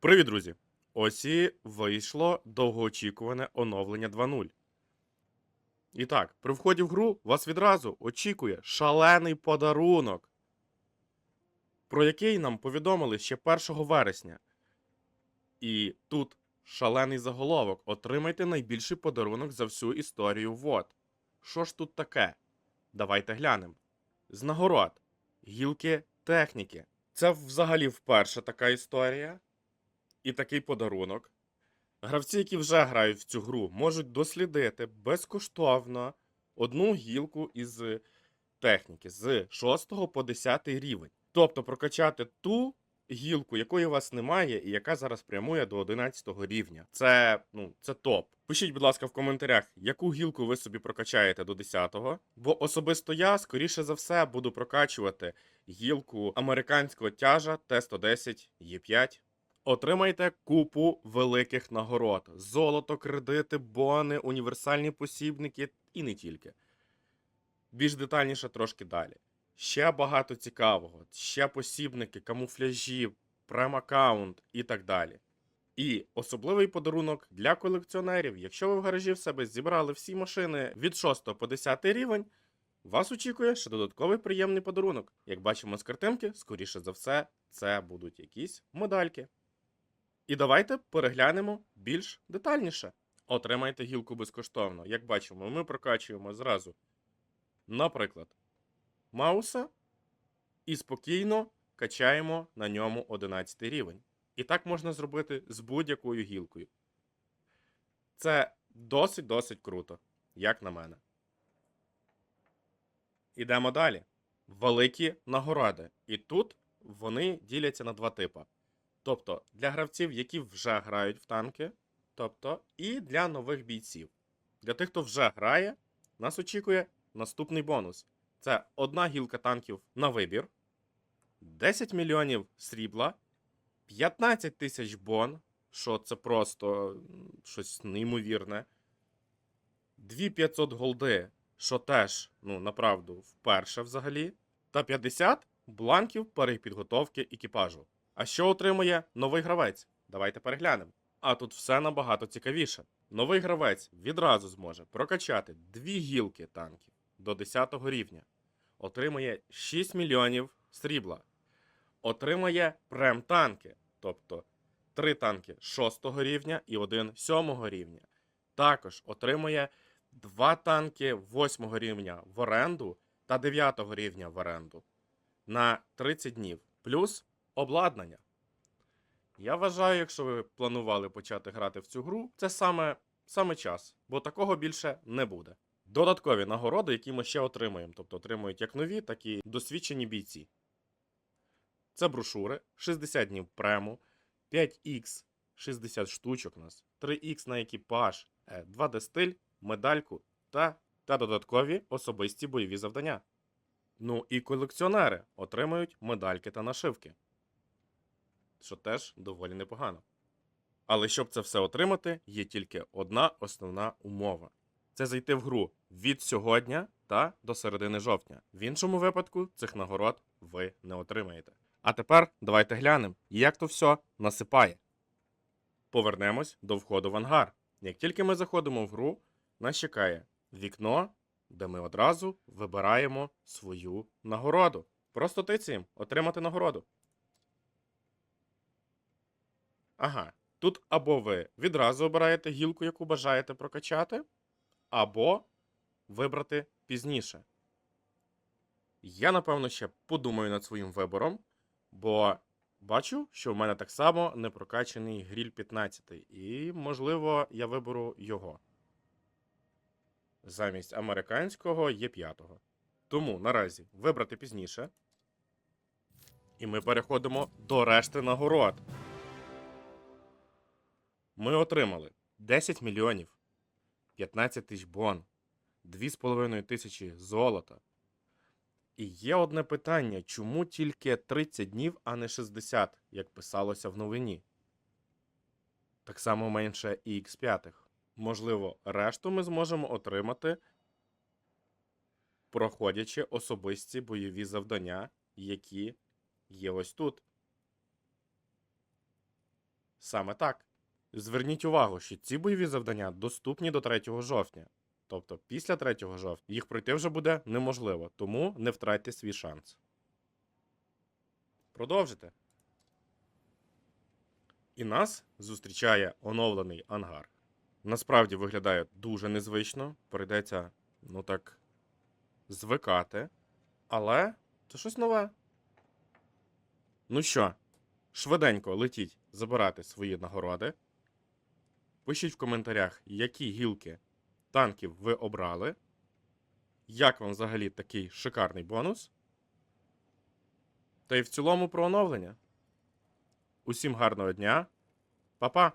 Привіт, друзі! Ось і вийшло довгоочікуване оновлення 2.0. І так, при вході в гру вас відразу очікує шалений подарунок, про який нам повідомили ще 1 вересня. І тут шалений заголовок. Отримайте найбільший подарунок за всю історію ВОД. Що ж тут таке? Давайте глянемо. З нагород. Гілки техніки. Це взагалі вперше така історія і такий подарунок. Гравці, які вже грають в цю гру, можуть дослідити безкоштовно одну гілку із техніки з 6 по 10 рівень. Тобто прокачати ту гілку, якої у вас немає, і яка зараз прямує до 11 рівня. Це, ну, це топ. Пишіть, будь ласка, в коментарях, яку гілку ви собі прокачаєте до 10-го. Бо особисто я, скоріше за все, буду прокачувати гілку американського тяжа Т-110 Е5. Отримайте купу великих нагород: золото, кредити, бони, універсальні посібники і не тільки. Більш детальніше трошки далі. Ще багато цікавого, ще посібники, камуфляжі, прем-аккаунт і так далі. І особливий подарунок для колекціонерів. Якщо ви в гаражі в себе зібрали всі машини від 6 по 10 рівень, вас очікує ще додатковий приємний подарунок. Як бачимо з картинки, скоріше за все, це будуть якісь медальки. І давайте переглянемо більш детальніше. Отримайте гілку безкоштовно. Як бачимо, ми прокачуємо зразу, наприклад, Мауса і спокійно качаємо на ньому 11 рівень. І так можна зробити з будь-якою гілкою. Це досить-досить круто, як на мене. Ідемо далі. Великі нагороди. І тут вони діляться на два типи. Тобто для гравців, які вже грають в танки, тобто і для нових бійців. Для тих, хто вже грає, нас очікує наступний бонус: це одна гілка танків на вибір, 10 мільйонів срібла, 15 тисяч бон, що це просто щось неймовірне. 2500 голди, що теж, ну, направду, вперше взагалі. Та 50 бланків перепідготовки екіпажу. А що отримує новий гравець? Давайте переглянемо. А тут все набагато цікавіше. Новий гравець відразу зможе прокачати дві гілки танків до 10 рівня, отримує 6 мільйонів срібла, отримує прем-танки, тобто 3 танки 6 рівня і 1 7 рівня. Також отримує 2 танки 8 рівня в оренду та 9 рівня в оренду на 30 днів. Плюс обладнання. Я вважаю, якщо ви планували почати грати в цю гру, це саме, саме час, бо такого більше не буде. Додаткові нагороди, які ми ще отримуємо, тобто отримують як нові, так і досвідчені бійці. Це брошури, 60 днів прему, 5х 60 штучок у нас, 3х на екіпаж, 2D стиль, медальку та, та додаткові особисті бойові завдання. Ну і колекціонери отримають медальки та нашивки що теж доволі непогано. Але щоб це все отримати, є тільки одна основна умова: це зайти в гру від сьогодні та до середини жовтня. В іншому випадку цих нагород ви не отримаєте. А тепер давайте глянемо, як то все насипає. Повернемось до входу в ангар. Як тільки ми заходимо в гру, нас чекає вікно, де ми одразу вибираємо свою нагороду. Просто тицяємо отримати нагороду. Ага. Тут або ви відразу обираєте гілку, яку бажаєте прокачати, або вибрати пізніше. Я, напевно, ще подумаю над своїм вибором, бо бачу, що в мене так само не прокачаний гріль 15, і, можливо, я виберу його замість американського є 5 Тому наразі вибрати пізніше. І ми переходимо до решти нагород. Ми отримали 10 мільйонів, 15 тисяч бон, 2,5 тисячі золота. І є одне питання: чому тільки 30 днів, а не 60, як писалося в новині? Так само менше і X5. Можливо, решту ми зможемо отримати, проходячи особисті бойові завдання, які є ось тут. Саме так. Зверніть увагу, що ці бойові завдання доступні до 3 жовтня. Тобто після 3 жовтня їх пройти вже буде неможливо, тому не втратьте свій шанс. Продовжите. І нас зустрічає оновлений ангар. Насправді виглядає дуже незвично, прийдеться, ну так, звикати. Але це щось нове. Ну що, швиденько летіть забирати свої нагороди. Пишіть в коментарях, які гілки танків ви обрали. Як вам взагалі такий шикарний бонус? Та й в цілому про оновлення. Усім гарного дня. Па-па!